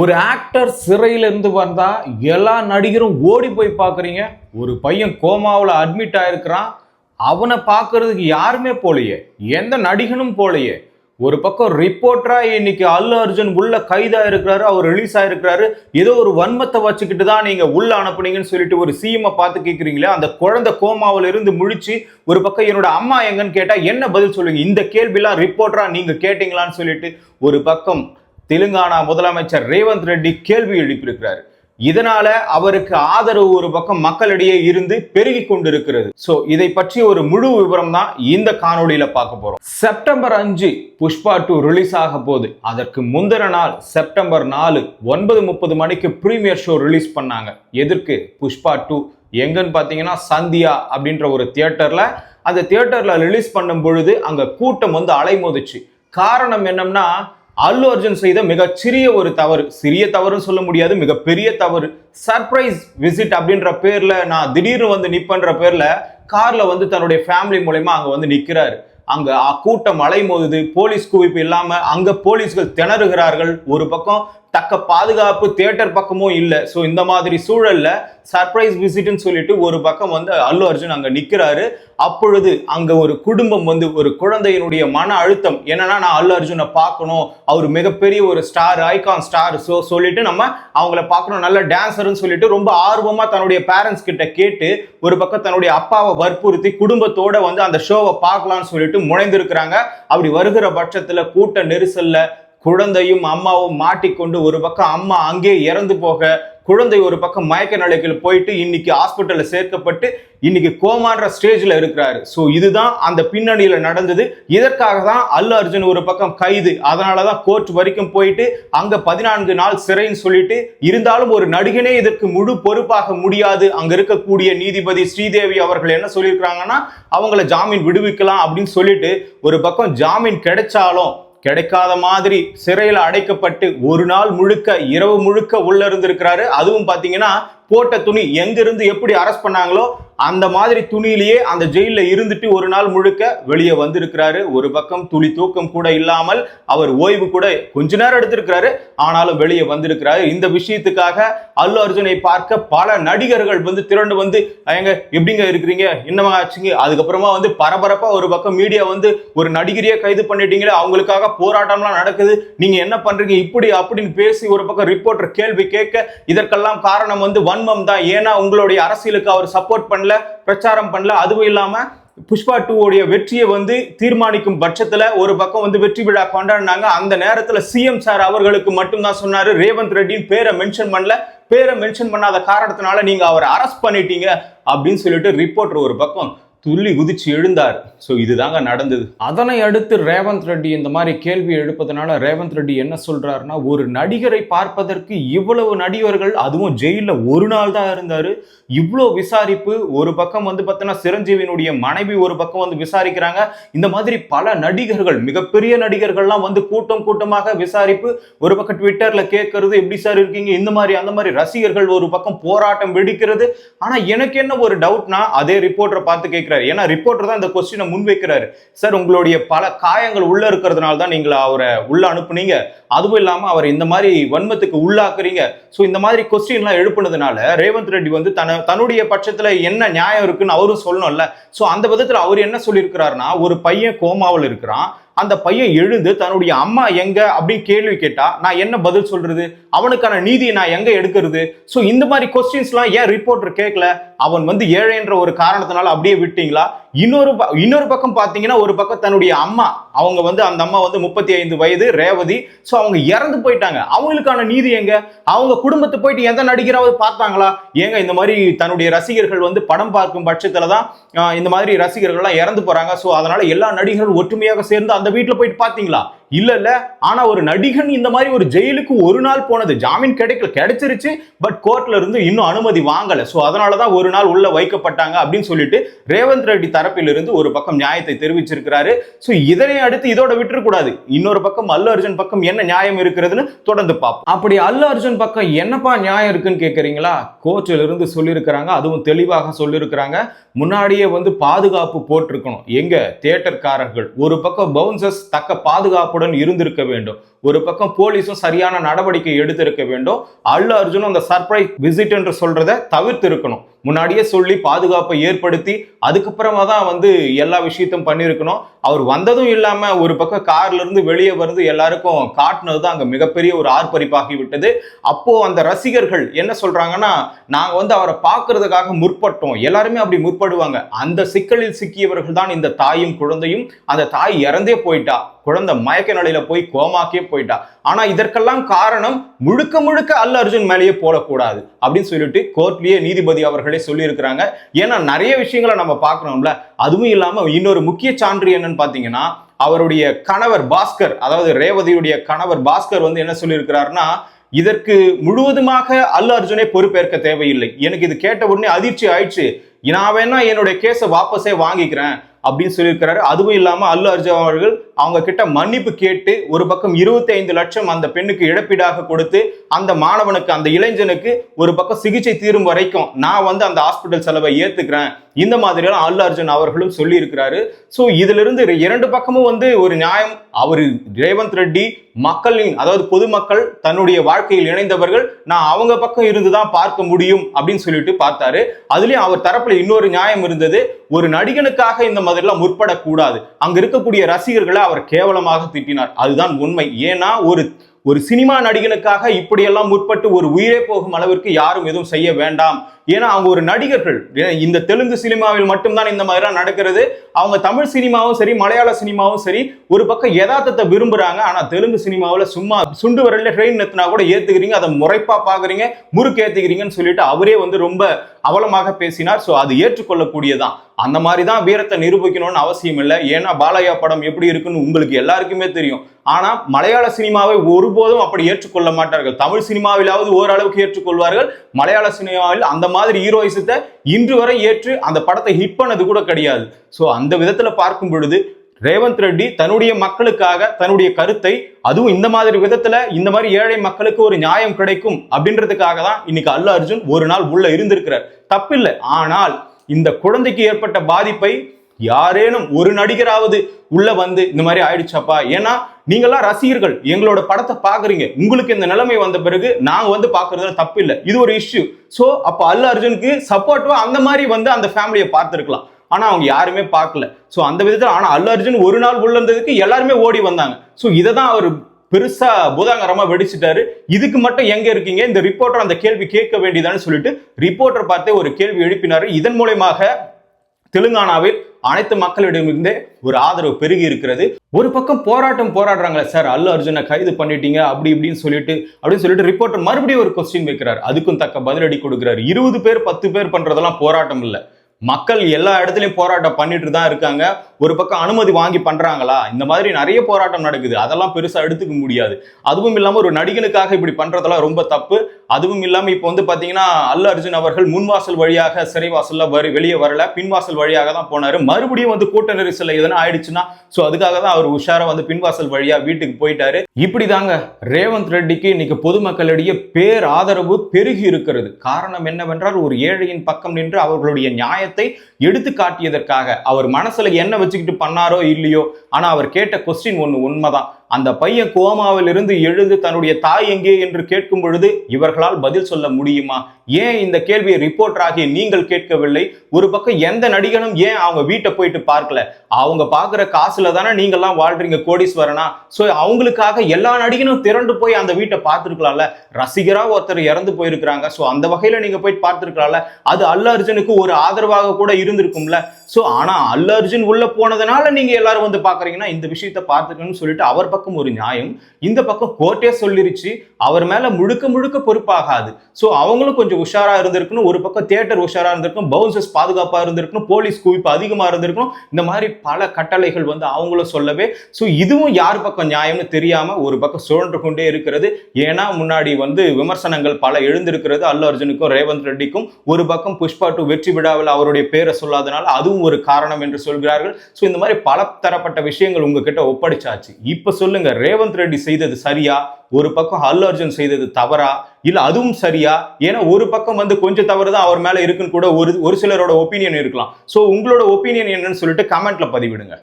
ஒரு ஆக்டர் சிறையிலேருந்து வந்தா எல்லா நடிகரும் ஓடி போய் பார்க்குறீங்க. ஒரு பையன் கோமாவில் அட்மிட் ஆயிருக்கிறான். அவனை பார்க்கறதுக்கு யாருமே போலையே. எந்த நடிகனும் போலையே. ஒரு பக்கம் ரிப்போர்ட்டராக இன்னைக்கு அல்லு அர்ஜுன் உள்ள கைதாக இருக்கிறாரு அவர் ரிலீஸ் ஆயிருக்கிறாரு. ஏதோ ஒரு வன்மத்தை வச்சுக்கிட்டு தான் நீங்கள் உள்ள அனுப்புனீங்கன்னு சொல்லிட்டு ஒரு சிஎம்மை பார்த்து கேட்குறீங்களே அந்த குழந்தை கோமாவில் இருந்து முழிச்சு ஒரு பக்கம் என்னோட அம்மா எங்கன்னு கேட்டால் என்ன பதில் சொல்லுவீங்க? இந்த கேள்விலாம் ரிப்போர்ட்டராக நீங்கள் கேட்டீங்களான்னு சொல்லிட்டு ஒரு பக்கம் தெலுங்கானா முதலமைச்சர் ரேவந்த் ரெட்டி கேள்வி எழுப்பியிருக்கிறார். இதனால அவருக்கு ஆதரவு ஒரு பக்கம் மக்களிடையே இருந்து பெருகி கொண்டிருக்கிறது. சோ இதை பற்றி ஒரு முழு விவரம் தான் இந்த காணொலியில பார்க்க போறோம். செப்டம்பர் அஞ்சு புஷ்பா டூ ரிலீஸ் ஆக போது அதற்கு முந்தின நாள் செப்டம்பர் நாலு ஒன்பது முப்பது மணிக்கு ப்ரீமியர் ஷோ ரிலீஸ் பண்ணாங்க. எதற்கு? புஷ்பா டூ. எங்கன்னு பார்த்தீங்கன்னா சந்தியா அப்படின்ற ஒரு தியேட்டர்ல அந்த தியேட்டர்ல ரிலீஸ் பண்ணும் பொழுது அங்க கூட்டம் வந்து அலைமோதுச்சு. காரணம் என்னம்னா அல்லு அர்ஜுன் செய்த மிகச்சிறிய ஒரு தவறு. சிறிய தவறுன்னு சொல்ல முடியாது மிகப்பெரிய தவறு. சர்ப்ரைஸ் விசிட் அப்படின்ற பேர்ல நான் திடீர்னு வந்து நிப்பன்ற பேர்ல கார்ல வந்து தன்னுடைய ஃபேமிலி மூலயமா அங்க வந்து நிக்கிறாரு. அங்க அ- கூட்டம் அலைமோதுது போலீஸ் குவிப்பு இல்லாம அங்க போலீஸ்கள் திணறுகிறார்கள். ஒரு பக்கம் தக்க பாதுகாப்பு தியேட்டர் பக்கமும் இல்லை. ஸோ இந்த மாதிரி சூழல்ல சர்ப்ரைஸ் விசிட்னு சொல்லிட்டு ஒரு பக்கம் வந்து அல்லு அர்ஜுன் அங்க நிக்கிறாரு. அப்பொழுது அங்க ஒரு குடும்பம் வந்து ஒரு குழந்தையினுடைய மன அழுத்தம். என்னன்னா நான் அல்லு அர்ஜுனை பார்க்கணும். அவர் மிகப்பெரிய ஒரு ஸ்டார் ஐகான் ஸ்டார் ஸோ சொல்லிட்டு நம்ம அவங்கள பார்க்கணும். நல்ல டான்சர்னு சொல்லிட்டு ரொம்ப ஆர்வமா தன்னுடைய பேரண்ட்ஸ் கிட்ட கேட்டு ஒரு பக்கம் தன்னுடைய அப்பாவை வற்புறுத்தி குடும்பத்தோட வந்து அந்த ஷோவை பார்க்கலாம்னு சொல்லிட்டு முனைந்திருக்கிறாங்க. அப்படி வருகிற பட்சத்துல கூட்ட நெரிசல்ல குழந்தையும் அம்மாவும் மாட்டிக்கொண்டு ஒரு பக்கம் அம்மா அங்கே இறந்து போக குழந்தை ஒரு பக்கம் மயக்க நிலைக்கு போயிட்டு இன்னைக்கு ஹாஸ்பிட்டலில் சேர்க்கப்பட்டு இன்னைக்கு கோமான்ற ஸ்டேஜில் இருக்கிறாரு. ஸோ இதுதான் அந்த பின்னணியில் நடந்தது. இதற்காக தான் அல்லு அர்ஜுன் ஒரு பக்கம் கைது. அதனாலதான் கோர்ட் வரைக்கும் போயிட்டு அங்கே பதினான்கு நாள் சிறைன்னு சொல்லிட்டு இருந்தாலும் ஒரு நடிகனே இதற்கு முழு பொறுப்பாக முடியாது. அங்கே இருக்கக்கூடிய நீதிபதி ஸ்ரீதேவி அவர்கள் என்ன சொல்லியிருக்கிறாங்கன்னா அவங்கள ஜாமீன் விடுவிக்கலாம் அப்படின்னு சொல்லிட்டு ஒரு பக்கம் ஜாமீன் கிடைச்சாலும் கிடைக்காத மாதிரி சிறையில் அடைக்கப்பட்டு ஒரு நாள் முழுக்க இரவு முழுக்க உள்ள இருந்திருக்கிறாரு. அதுவும் பார்த்தீங்கன்னா போட்ட துணி எங்கிருந்து எப்படி அரெஸ்ட் பண்ணாங்களோ அந்த மாதிரி துணியிலேயே அந்த ஜெயிலில் இருந்துட்டு ஒரு நாள் முழுக்க வெளியே வந்திருக்கிறாரு. ஒரு பக்கம் துளி தூக்கம் கூட இல்லாமல் அவர் ஓய்வு கூட கொஞ்ச நேரம் எடுத்திருக்கிறாரு. ஆனாலும் வெளியே வந்திருக்கிறாரு. இந்த விஷயத்துக்காக அல்லு அர்ஜுனை பார்க்க பல நடிகர்கள் வந்து திரண்டு வந்து எங்க எப்படிங்க இருக்கிறீங்க? என்னமா ஆச்சுங்க? அதுக்கப்புறமா வந்து பரபரப்பா ஒரு பக்கம் மீடியா வந்து ஒரு நடிகரையே கைது பண்ணிட்டீங்களே அவங்களுக்காக போராட்டம்லாம் நடக்குது. நீங்க என்ன பண்றீங்க? இப்படி அப்படின்னு பேசி ஒரு பக்கம் ரிப்போர்ட்டர் கேள்வி கேட்க இதற்கெல்லாம் காரணம் வந்து வன்மம் தான். ஏன்னா உங்களுடைய அரசியலுக்கு அவர் சப்போர்ட் பண்ண பண்ணல பிரச்சாரம் பண்ணல. அதுவும் இல்லாம புஷ்பா டூ உடைய வெற்றியை வந்து தீர்மானிக்கும் பட்சத்துல ஒரு பக்கம் வந்து வெற்றி விழா கொண்டாடினாங்க. அந்த நேரத்துல சிஎம் சார் அவர்களுக்கு மட்டும்தான் சொன்னாரு. ரேவந்த் ரெட்டின்னு பேரை மென்ஷன் பண்ணல. பேரை மென்ஷன் பண்ணாத காரணத்தினால நீங்க அவரை அரெஸ்ட் பண்ணிட்டீங்க அப்படின்னு சொல்லிட்டு ரிப்போர்ட்டர் ஒரு பக்கம் துள்ளி குதிச்சு எழுந்தார். ஸோ இதுதாங்க நடந்தது. அதனை அடுத்து ரேவந்த் ரெட்டி இந்த மாதிரி கேள்வி எழுப்பதனால ரேவந்த் ரெட்டி என்ன சொல்றாருன்னா ஒரு நடிகரை பார்ப்பதற்கு இவ்வளவு நடிகர்கள் அதுவும் ஜெயிலில் ஒரு நாள் தான் இருந்தாரு. இவ்வளோ விசாரிப்பு ஒரு பக்கம் வந்து பார்த்தோன்னா சிரஞ்சீவியினுடைய மனைவி ஒரு பக்கம் வந்து விசாரிக்கிறாங்க. இந்த மாதிரி பல நடிகர்கள் மிகப்பெரிய நடிகர்கள்லாம் வந்து கூட்டம் கூட்டமாக விசாரிப்பு ஒரு பக்கம் ட்விட்டரில் கேட்கறது எப்படி சார் இருக்கீங்க? இந்த மாதிரி அந்த மாதிரி ரசிகர்கள் ஒரு பக்கம் போராட்டம் வெடிக்கிறது. ஆனால் எனக்கு என்ன ஒரு டவுட்னா அதே ரிப்போர்ட்டரை பார்த்து கேட்கிறாரு ஏன்னா ரிப்போர்ட்டர் தான் இந்த கொஸ்டினை முன்வைக்கிறாரு. சார் உங்களுடைய பல காயங்கள் உள்ள இருக்கிறதுனால தான் நீங்கள் அவரை உள்ள அனுப்புனீங்க. அதுவும் இல்லாம அவர் இந்த மாதிரி வன்மத்துக்கு உள்ளாக்குறீங்க. ஸோ இந்த மாதிரி கொஸ்டின்லாம் எழுப்புனதுனால ரேவந்த் ரெட்டி வந்து தன தன்னுடைய பட்சத்துல என்ன நியாயம் இருக்குன்னு அவரும் சொல்லணும்ல. ஸோ அந்த விதத்துல அவர் என்ன சொல்லியிருக்கிறாருன்னா ஒரு பையன் கோமாவில் இருக்கிறான். அந்த பையன் எழுந்து தன்னுடைய அம்மா எங்க அப்படின்னு கேள்வி கேட்டா நான் என்ன பதில் சொல்றது? அவனுக்கான நீதியை நான் எங்க எடுக்கிறது? ஸோ இந்த மாதிரி கொஸ்டின்ஸ்லாம் ஏன் ரிப்போர்ட்டர் கேட்கல அவன் வந்து ஏழைன்ற ஒரு காரணத்தினால அப்படியே விட்டீங்களா? இன்னொரு ப- இன்னொரு பக்கம் பார்த்தீங்கன்னா ஒரு பக்கம் தன்னுடைய அம்மா அவங்க வந்து அந்த அம்மா வந்து முப்பத்தி ஐந்து வயது ரேவதி. ஸோ அவங்க இறந்து போயிட்டாங்க. அவங்களுக்கான நீதி எங்க? அவங்க குடும்பத்தை போயிட்டு எந்த நடிகராவது பார்த்தாங்களா? ஏங்க இந்த மாதிரி தன்னுடைய ரசிகர்கள் வந்து படம் பார்க்கும் பட்சத்தில் தான் இந்த மாதிரி ரசிகர்கள்லாம் இறந்து போறாங்க. ஸோ அதனால எல்லா நடிகர்களும் ஒற்றுமையாக சேர்ந்து அந்த வீட்டில் போயிட்டு பார்த்தீங்களா? இல்ல இல்ல. ஆனா ஒரு நடிகன் இந்த மாதிரி ஒரு ஜெயிலுக்கு ஒரு நாள் போனது ஜாமீன் கிடைக்கல கிடைச்சிருச்சு. பட் கோர்ட்ல இருந்து இன்னும் அனுமதி வாங்கல. சோ அதனாலதான் ஒரு நாள் உள்ள வைக்கப்பட்டாங்க அப்படின்னு சொல்லிட்டு ரேவந்த் ரெட்டி தரப்பிலிருந்து ஒரு பக்கம் நியாயத்தை தெரிவிச்சிருக்கிறாரு. சோ இதனை அடுத்து இதோட விட்டுறக்கூடாது. இன்னொரு பக்கம் அல்லு அர்ஜுன் பக்கம் என்ன நியாயம் இருக்கிறதுன்னு தொடர்ந்து பார்ப்போம். அப்படி அல்லு அர்ஜுன் பக்கம் என்னப்பா நியாயம் இருக்குன்னு கேக்குறீங்களா? கோர்ட்ல இருந்து சொல்லியிருக்கிறாங்க. அதுவும் தெளிவாக சொல்லியிருக்கிறாங்க. முன்னாடியே வந்து பாதுகாப்பு போட்டிருக்கணும். எங்க? தியேட்டர்காரர்கள் ஒரு பக்கம் பவுன்சர்ஸ் தக்க பாதுகாப்பு செல்வாக்குடன் இருந்திருக்க வேண்டும். ஒரு பக்கம் போலீஸும் சரியான நடவடிக்கை எடுத்திருக்க வேண்டும். அல்லு அர்ஜுனும் அந்த சர்ப்ரைஸ் விசிட் என்று சொல்றத தவிர்த்து இருக்கணும் முன்னாடியே சொல்லி பாதுகாப்பை ஏற்படுத்தி அதுக்கப்புறமா தான் வந்து எல்லா விஷயத்தையும் பண்ணியிருக்கணும். அவர் வந்ததும் இல்லாம ஒரு பக்கம் கார்ல இருந்து வெளியே வந்து எல்லாருக்கும் காட்டினது தான் அங்க மிகப்பெரிய ஒரு ஆர்ப்பரிப்பாகி விட்டது அப்போ அந்த ரசிகர்கள் என்ன சொல்றாங்கன்னா நாங்க வந்து அவரை பார்க்கறதுக்காக முற்பட்டோம். எல்லாருமே அப்படி முற்படுவாங்க. அந்த சிக்கலில் சிக்கியவர்கள் தான் இந்த தாயும் குழந்தையும். அந்த தாய் இறந்தே போயிட்டா. குழந்தை மயக்க நிலையில போய் கோமாக்கே போயிட்டா. ஆனா இதற்கெல்லாம் காரணம் முழுக்க முழுக்க அல்ல அர்ஜுன் மேலேயே போடக்கூடாது அப்படின்னு சொல்லிட்டு கோர்ட்லயே நீதிபதி அவர்களே சொல்லியிருக்கிறாங்க. ஏன்னா நிறைய விஷயங்களை நம்ம பார்க்கணும்ல. அதுவும் இல்லாம இன்னொரு முக்கிய சான்று என்னன்னு பாத்தீங்கன்னா அவருடைய கணவர் பாஸ்கர் அதாவது ரேவதியுடைய கணவர் பாஸ்கர் வந்து என்ன சொல்லியிருக்கிறாருன்னா இதற்கு முழுவதுமாக அல்ல அர்ஜுனே பொறுப்பேற்க தேவையில்லை. எனக்கு இது கேட்ட உடனே அதிர்ச்சி ஆயிடுச்சு. நான் வேணா என்னுடைய கேஸை வாபஸே வாங்கிக்கிறேன். அப்படின்னு சொல்லியிருக்கிறாரு. அதுவும் இல்லாம அல்லு அர்ஜுன் அவர்கள் அவங்க கிட்ட மன்னிப்பு கேட்டு ஒரு பக்கம் இருபத்தி ஐந்து லட்சம் அந்த பெண்ணுக்கு இழப்பீடாக கொடுத்து அந்த மாணவனுக்கு அந்த இளைஞனுக்கு ஒரு பக்கம் சிகிச்சை தீரும் வரைக்கும் நான் வந்து அந்த ஹாஸ்பிட்டல் செலவை ஏத்துக்கிறேன். இந்த மாதிரியெல்லாம் அல்லு அர்ஜுன் அவர்களும் சொல்லியிருக்கிறாரு. ஸோ இதுல இருந்து இரண்டு பக்கமும் வந்து ஒரு நியாயம். அவர் ரேவந்த் ரெட்டி மக்களின் அதாவது பொதுமக்கள் தன்னுடைய வாழ்க்கையில் இணைந்தவர்கள் நான் அவங்க பக்கம் இருந்து தான் பார்க்க முடியும் அப்படின்னு சொல்லிட்டு பார்த்தாரு. அதுலயும் அவர் தரப்புல இன்னொரு நியாயம் இருந்தது. ஒரு நடிகனுக்காக இந்த மாதிரிலாம் முற்படக்கூடாது. அங்க இருக்கக்கூடிய ரசிகர்களை அவர் கேவலமாக திட்டினார். அதுதான் உண்மை. ஏன்னா ஒரு ஒரு சினிமா நடிகனுக்காக இப்படியெல்லாம் முற்பட்டு ஒரு உயிரே போகும் அளவிற்கு யாரும் எதுவும் செய்ய வேண்டாம். ஏன்னா அவங்க ஒரு நடிகர்கள். இந்த தெலுங்கு சினிமாவில் மட்டும்தான் இந்த மாதிரிலாம் நடக்கிறது. அவங்க தமிழ் சினிமாவும் சரி மலையாள சினிமாவும் சரி ஒரு பக்கம் யதார்த்தத்தை விரும்புறாங்க. ஆனா தெலுங்கு சினிமாவில் சும்மா சுண்டு வரல ட்ரெயின் நிறுத்தினா கூட ஏத்துக்கிறீங்க அதை முறைப்பா பாக்குறீங்க முறுக்கு ஏத்துக்கிறீங்கன்னு சொல்லிட்டு அவரே வந்து ரொம்ப அவலமாக பேசினார். ஸோ அது ஏற்றுக்கொள்ளக்கூடியதான் அந்த மாதிரி தான் வீரத்தை நிரூபிக்கணும்னு அவசியம் இல்லை. ஏன்னா பாலையா படம் எப்படி இருக்குன்னு உங்களுக்கு எல்லாருக்குமே தெரியும். ஆனால் மலையாள சினிமாவை ஒருபோதும் அப்படி ஏற்றுக்கொள்ள மாட்டார்கள். தமிழ் சினிமாவிலாவது ஓரளவுக்கு ஏற்றுக்கொள்வார்கள். மலையாள சினிமாவில் அந்த மாதிரி ஹீரோயிசத்தை இன்று வரை ஏற்று அந்த படத்தை ஹிட் பண்ணது கூட கிடையாது. ஸோ அந்த விதத்துல பார்க்கும் பொழுது ரேவந்த் ரெட்டி தன்னுடைய மக்களுக்காக தன்னுடைய கருத்தை அதுவும் இந்த மாதிரி விதத்துல இந்த மாதிரி ஏழை மக்களுக்கு ஒரு நியாயம் கிடைக்கும் அப்படின்றதுக்காக தான் இன்னைக்கு அல்லு அர்ஜுன் ஒரு நாள் உள்ள இருந்திருக்கிறார். தப்பில்லை. ஆனால் இந்த குழந்தைக்கு ஏற்பட்ட பாதிப்பை யாரேனும் ஒரு நடிகராவது உள்ள வந்து இந்த மாதிரி ஆயிடுச்சாப்பா? ஏன்னா நீங்களாம் ரசிகர்கள். எங்களோட படத்தை பாக்குறீங்க உங்களுக்கு இந்த நிலைமை வந்த பிறகு நாங்க வந்து பாக்குறதுல தப்பு இல்லை. இது ஒரு இஷ்யூ சோ அப்ப அல்ல அர்ஜுனுக்கு சப்போர்ட்டிவா அந்த மாதிரி வந்து அந்த ஃபேமிலியை பார்த்துருக்கலாம். ஆனா அவங்க யாருமே பார்க்கல. சோ அந்த விதத்துல ஆனா அல்ல அர்ஜுன் ஒரு நாள் உள்ள இருந்ததுக்கு எல்லாருமே ஓடி வந்தாங்க. சோ இதை தான் அவர் பெருசா பூதாங்கரமா வெடிச்சிட்டாரு. இதுக்கு மட்டும் எங்க இருக்கீங்க? இந்த ரிப்போர்ட்டர் அந்த கேள்வி கேட்க வேண்டியதான்னு சொல்லிட்டு ரிப்போர்ட்டர் பார்த்தே ஒரு கேள்வி எழுப்பினாரு. இதன் மூலயமாக தெலுங்கானாவில் அனைத்து மக்களிடமிருந்தே ஒரு ஆதரவு பெருகி இருக்கிறது. ஒரு பக்கம் போராட்டம் போராடுறாங்களே சார் அல்லு அர்ஜுனை கைது பண்ணிட்டீங்க அப்படி இப்படின்னு சொல்லிட்டு அப்படின்னு சொல்லிட்டு ரிப்போர்ட்டர் மறுபடியும் ஒரு கொஸ்டின் வைக்கிறார். அதுக்கும் தக்க பதிலடி கொடுக்கிறார். இருபது பேர் பத்து பேர் பண்றதெல்லாம் போராட்டம் இல்லை. மக்கள் எல்லா இடத்துலையும் போராட்டம் பண்ணிட்டு தான் இருக்காங்க. ஒரு பக்கம் அனுமதி வாங்கி பண்றாங்களா? இந்த மாதிரி நிறைய போராட்டம் நடக்குது. அதெல்லாம் பெருசா எடுத்துக்க முடியாது. அதுவும் இல்லாம ஒரு நடிகனுக்காக இப்படி பண்றதெல்லாம் ரொம்ப தப்பு. அதுவும் இல்லாமல் இப்போ வந்து பார்த்தீங்கன்னா அல்ல அர்ஜுன் அவர்கள் முன்வாசல் வழியாக சிறைவாசல்ல வரு வெளியே வரல. பின்வாசல் வழியாக தான் போனார். மறுபடியும் வந்து கூட்ட நெரிசல் எதனா ஆயிடுச்சுன்னா ஸோ அதுக்காக தான் அவர் உஷாராக வந்து பின்வாசல் வழியாக வீட்டுக்கு போயிட்டாரு. இப்படிதாங்க ரேவந்த் ரெட்டிக்கு இன்னைக்கு பொதுமக்களிடையே பேர் ஆதரவு பெருகி இருக்கிறது. காரணம் என்னவென்றால் ஒரு ஏழையின் பக்கம் நின்று அவர்களுடைய நியாயத்தை எடுத்து காட்டியதற்காக. அவர் மனசுல என்ன வச்சுக்கிட்டு பண்ணாரோ இல்லையோ ஆனால் அவர் கேட்ட கொஸ்டின் ஒன்று உண்மைதான். அந்த பையன் கோமாவில் இருந்து எழுந்து தன்னுடைய தாய் எங்கே என்று கேட்கும் பொழுது இவர்களால் பதில் சொல்ல முடியுமா? ஏன் இந்த கேள்வியை ரிப்போர்ட்டர் ஆகிய நீங்கள் கேட்கவில்லை? ஒரு பக்கம் எந்த நடிகனும் ஏன் அவங்க வீட்டை போயிட்டு பார்க்கல? அவங்க பார்க்குற காசுல தானே நீங்கெல்லாம் வாழ்றீங்க கோடீஸ்வரனா? ஸோ அவங்களுக்காக எல்லா நடிகனும் திரண்டு போய் அந்த வீட்டை பார்த்துருக்கலாம்ல. ரசிகரா ஒருத்தர் இறந்து போயிருக்கிறாங்க. ஸோ அந்த வகையில நீங்க போய் பார்த்துருக்கலாம்ல. அது அல்ல அர்ஜுனுக்கு ஒரு ஆதரவாக கூட இருந்திருக்கும்ல. ஸோ ஆனா அல்ல அர்ஜுன் உள்ள போனதுனால நீங்க எல்லாரும் வந்து பாக்குறீங்கன்னா இந்த விஷயத்த பார்த்துக்கணும்னு சொல்லிட்டு அவர் பக்கம் ஒரு நியாயம் இந்த பக்கம் கோர்ட்டே சொல்லிருச்சு அவர் மேல முழுக்க முழுக்க பொறுப்பாகாது. ஸோ அவங்களும் கொஞ்சம் உஷாரா இருந்திருக்கணும் ஒரு பக்கம் தியேட்டர் உஷாரா இருந்திருக்கும் பவுன்சர்ஸ் பாதுகாப்பா இருந்திருக்கணும் போலீஸ் குவிப்பு அதிகமா இருந்திருக்கணும் இந்த மாதிரி பல கட்டளைகள் வந்து அவங்களும் சொல்லவே ஸோ இதுவும் யார் பக்கம் நியாயம்னு தெரியாம ஒரு பக்கம் சுழன்று கொண்டே இருக்கிறது. ஏன்னா முன்னாடி வந்து விமர்சனங்கள் பல எழுந்திருக்கிறது அல்லு அர்ஜுனுக்கும் ரேவந்த் ரெட்டிக்கும் ஒரு பக்கம் புஷ்பா டூ வெற்றி விழாவில் அவருடைய பேரை சொல்லாதனால அதுவும் ஒரு காரணம் என்று சொல்கிறார்கள். ஸோ இந்த மாதிரி பல தரப்பட்ட விஷயங்கள் உங்ககிட்ட ஒப்படைச்சாச்சு. இப்போ சொல்லுங்க ரேவந்த் ரெட்டி செய்தது சரியா? ஒரு பக்கம் அல்லு அர்ஜுன் செய்தது தவறா? இல்ல அதுவும் சரியா? ஏன்னா ஒரு பக்கம் வந்து கொஞ்சம் தவறு தான் அவர் மேல இருக்குன்னு கூட ஒரு ஒரு சிலரோட ஒப்பீனியன் இருக்கலாம். சோ உங்களோட ஒப்பீனியன் என்னன்னு சொல்லிட்டு கமெண்ட்ல பதிவிடுங்க.